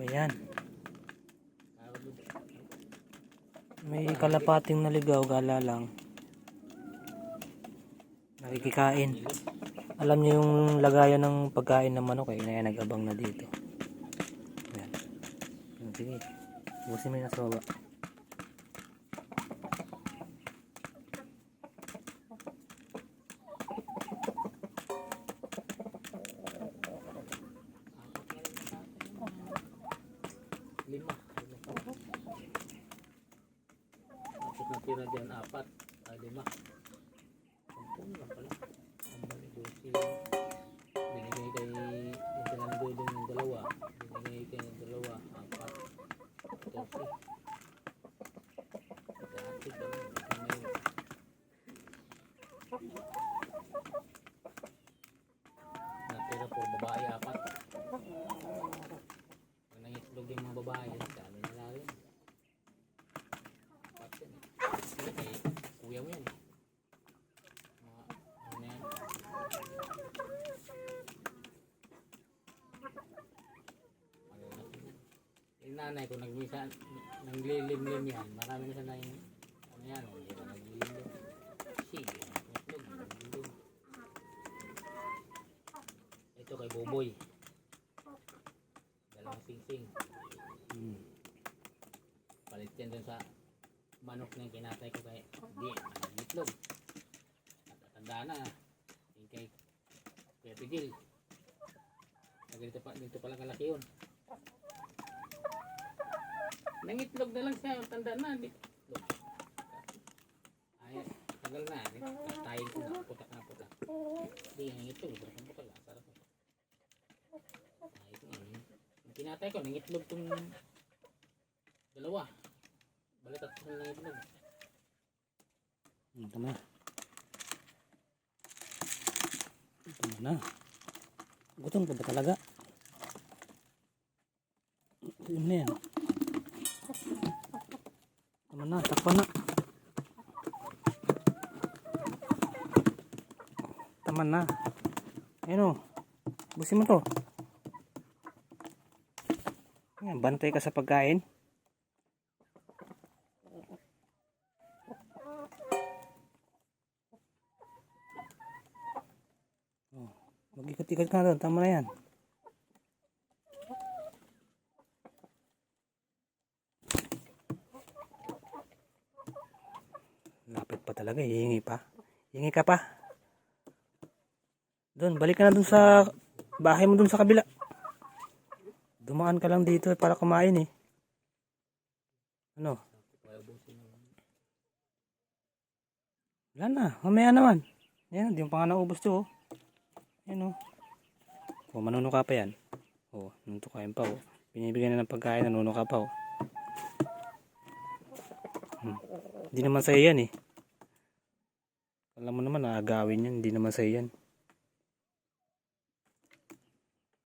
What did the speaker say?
ba yan? May kalapating naligaw, gala lang. Nakikikain. Alam niyo yung lagayan ng pagkain ng manok eh, na nag-abang na dito. Yan, Sige, busin mo yung nasa baba. Lima. Tapos natira dyan apat. Ah, lima. Sampung lang pala. Ang dosi lang. Binigay kay yung sila ni Dudong ng dalawa. Binigay kay ng dalawa. Apat. Dosi. Dati ba? May natira po babae apat. Yung mga babae, dami nila rin. Apat yan eh. Sila kay kuya mo yan eh. Mga, ano yan? Malalaki yan. Yung nanay ko nagmisa, naglilimlim yan. Marami na sana yung, ano yan, oh, hindi na naglilimlim. Sige, nangitlog, naglilimlim. Ito kay Boboy. Dalawang singsing. Hmm. Palit yan dun sa manok na kinatay ko kay Di, itlog. Natatanda na. Yung kay Kuya Pigil. Dito pa, dito pala kalaki yun. Nangitlog na lang siya. Tanda na. Di, itlog. Tagal na. Tayin ko na. Putak na putak. Hindi, nangitlog. Sarap putak. Sarap. Ay, ito nga. Yung kinatay ko, nangitlog tong dalawa. Balikat ko lang itlog. Ito na. Ito na. Gutom ka ba talaga? Ito na yan. Tama na, takpan na. Tama na. Ayun o. Busin mo to. Ayan, bantay ka sa pagkain. Oh, Mag-ikot-ikot ka na doon. Tama na yan. Lapit pa talaga. Hihingi pa. Hihingi ka pa. Doon, balik ka na doon sa bahay mo doon sa kabila. Dumaan ka lang dito para kumain eh. Ano? Wala na. Mamaya naman. Yan, di yung pa naubos to. Oh. Yan oh. Oh, manunuka pa yan. Oh, nantukain pa oh. Binibigyan na ng pagkain, nanunuka pa oh. Hmm. Hindi naman sa'yo yan eh. Alam mo naman, naagawin yan. Hindi naman sa'yo yan.